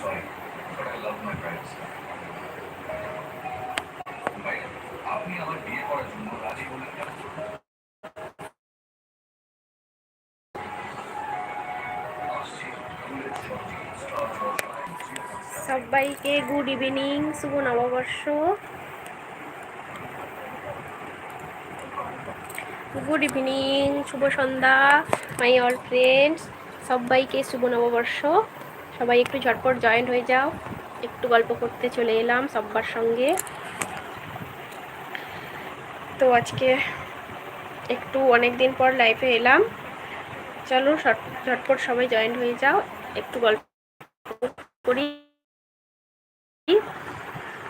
sorry, but I love my সবাইকে good evening শুভ নববর্ষ। গুড ইভিনিং শুভ সন্ধ্যা মাই অল ফ্রেন্ডস সবাইকে শুভ নববর্ষ। সবাই একটু ঝটপট জয়েন্ট হয়ে যাও। একটু গল্প করতে চলে এলাম সব্বার সঙ্গে। তো আজকে একটু অনেক দিন পর লাইফে এলাম। চলো ঝট- ঝটপট সবাই জয়েন্ট হয়ে যাও। একটু গল্প করি।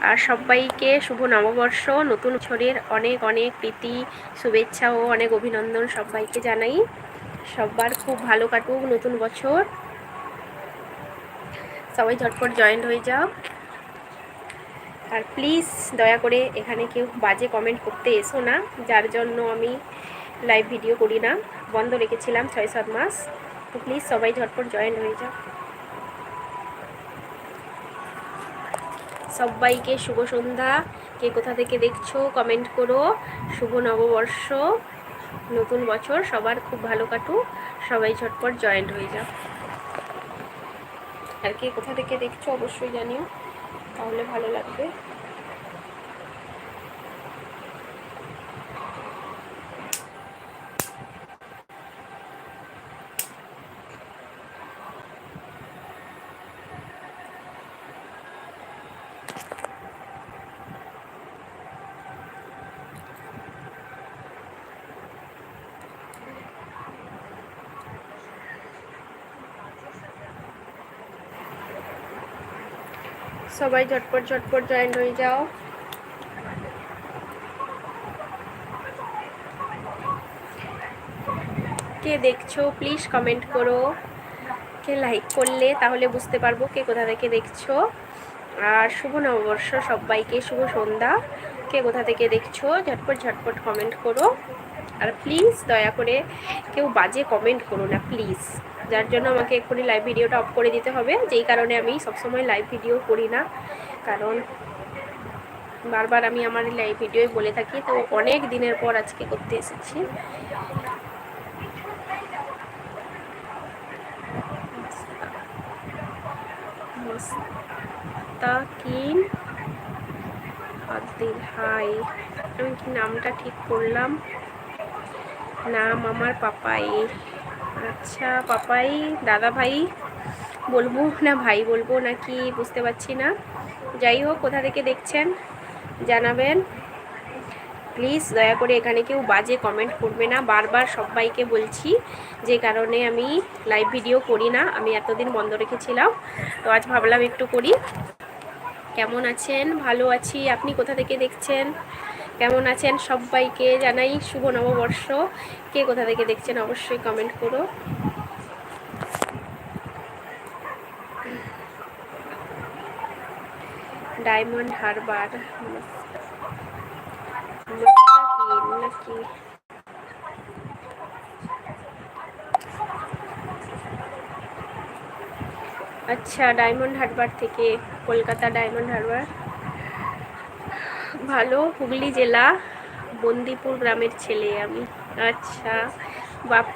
আর সবাইকে শুভ নববর্ষ। নতুন বছরের অনেক অনেক প্রীতি, শুভেচ্ছা ও অনেক অভিনন্দন সবাইকে জানাই। সবার খুব ভালো কাটুক নতুন বছর। সবাই ঝটপট জয়েন্ট হয়ে যাও। আর প্লিজ দয়া করে এখানে কেউ বাজে কমেন্ট করতে এসো না, যার জন্য আমি লাইভ ভিডিও করি না। বন্ধ রেখেছিলাম ছয় সাত মাস, তো প্লিজ সবাই ঝটপট জয়েন্ট হয়ে যাও। সবাইকে শুভ সন্ধ্যা। কে কোথা থেকে দেখছ কমেন্ট করো। শুভ নববর্ষ। নতুন বছর, সবার খুব ভালো কাটুক। সবাই ঝটপট জয়েন্ট হয়ে যাও। আর কে কোথা থেকে দেখছ অবশ্যই জানিও তাহলে ভালো লাগবে। সবাই ঝটপট ঝটপট জয়েন্ট হয়ে যাও। কে দেখছ প্লিজ কমেন্ট করো। কে লাইক করলে, তাহলে বুঝতে পারব কে কোথা থেকে দেখছ। আর শুভ নববর্ষ সবাইকে, শুভ সন্ধ্যা। কে কোথা থেকে দেখছ, ঝটপট ঝটপট কমেন্ট করো। আর প্লিজ দয়া করে কেউ বাজে কমেন্ট করো না প্লিজ যার জন্য আমাকে এক্ষুনি লাইভ ভিডিওটা অফ করে দিতে হবে। যেই কারণে আমি সবসময় লাইভ ভিডিও করি না। কারণ বারবার আমি আমার লাইভ ভিডিওয় বলে থাকি। তো অনেক দিনের পর আজকে করতে এসেছি। হাই। আমি কি নামটা ঠিক করলাম? নাম আমার পাপাই। আচ্ছা পাপাই দাদা ভাই বলব না ভাই বলব নাকি বুঝতে পারছি না। যাই হোক, কোথা থেকে দেখছেন জানাবেন। প্লিজ দয়া করে এখানে কেউ বাজে কমেন্ট করবে না। বারবার সবাইকে বলছি যে কারণে আমি লাইভ ভিডিও করি না, আমি এতদিন বন্ধ রেখেছিলাম। তো আজ ভাবলাম একটু করি। কেমন আছেন? ভালো আছি। আপনি কোথা থেকে দেখছেন? কেমন আছেন সবাইকে জানাই শুভ নববর্ষ। কে কোথা থেকে দেখছেন অবশ্যই কমেন্ট করো। ডায়মন্ড হারবার নাকি? আচ্ছা ডায়মন্ড হারবার থেকে, কলকাতা ডায়মন্ড হারবার ভালো হুগলি জেলা বন্দিপুর গ্রামের ছেলে আমি। আচ্ছা বাপ